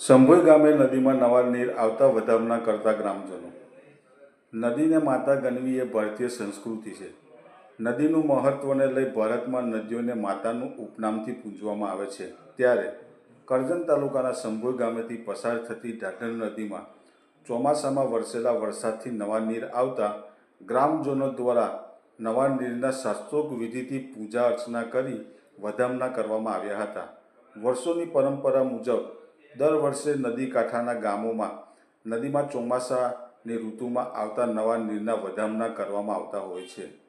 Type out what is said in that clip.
સંભોઈ ગામે નદીમાં નવા નીર આવતા વધામણા કરતા ગ્રામજનો. નદીને માતા ગણવી એ ભારતીય સંસ્કૃતિ છે. નદીનું મહત્ત્વને લઈ ભારતમાં નદીઓને માતાનું ઉપનામથી પૂજવામાં આવે છે. ત્યારે કરજણ તાલુકાના સંભોઈ ગામેથી પસાર થતી ઢાઢર નદીમાં ચોમાસામાં વરસેલા વરસાદથી નવા નીર આવતા ગ્રામજનો દ્વારા નવા નીરના શાસ્ત્રોક વિધિથી પૂજા અર્ચના કરી વધામણા કરવામાં આવ્યા હતા. વર્ષોની પરંપરા મુજબ દર વર્ષે નદી કાંઠાના ગામોમાં, નદીમાં ચોમાસાની ઋતુમાં આવતા નવા નીરના વધામણા કરવામાં આવતા હોય છે.